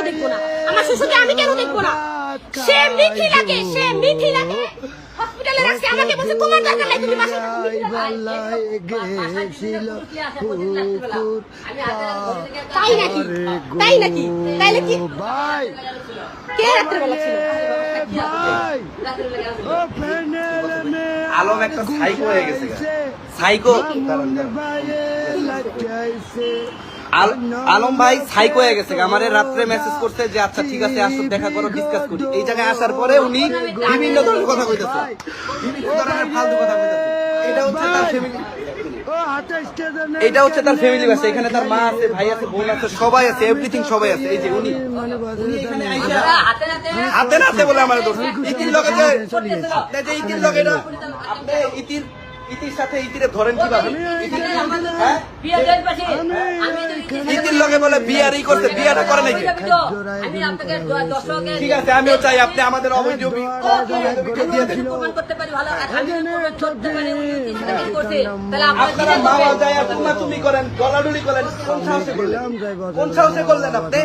দেখব না? আমার শ্বশুরকে আমি কেন দেখব না? সে মিথিলাকে সে মিথিলাকে হসপিটালে রাখছে আমাকে বলছে তোমার দরকার নাই তুমি বাসায় তাই নাকি? তাই নাকি? তাইলে কি? কে রাত্রেবেলা ছিল? ভাই ও প্যানেল মে আলম একটা সাইকো হয়ে গেছে সাইকো আলম ভাই সাইক হয়ে গেছে আমার রাত্রে মেসেজ করছে যে আচ্ছা ঠিক আছে আসো দেখা করো ডিসকাস করি। এই জায়গায় আসার পরে উনি বিভিন্ন ধরনের কথা কইতেছে। বিভিন্ন ধরনের ফালতু কথা কইতেছে। এটা হচ্ছে তার ফ্যামিলি এটা হচ্ছে তার ফ্যামিলি আছে এখানে তার মা আছে ভাই আছে বোন আছে সবাই আছে এভরিথিং সবাই আছে। এই যে উনি। হাতে নাতে বলে আমার দোষ। ইতির লগে যে ইতির লগে এটা আপনি ইতির ইতির সাথে ইতিরে ধরেন কীভাবে? হ্যাঁ? লগে বলে বিয়ারই করতে বিয়ারটা করে নাকি? আমি আপনাকে দর্শকের ঠিক আছে আমিও চাই আপনি আমাদের অবৈধ তাহলে আপনার মামা যায় আর তুমি করেন গলাডুলি করেন কোন সাহসে করলেন? কোন সাহসে করলেন আপনি?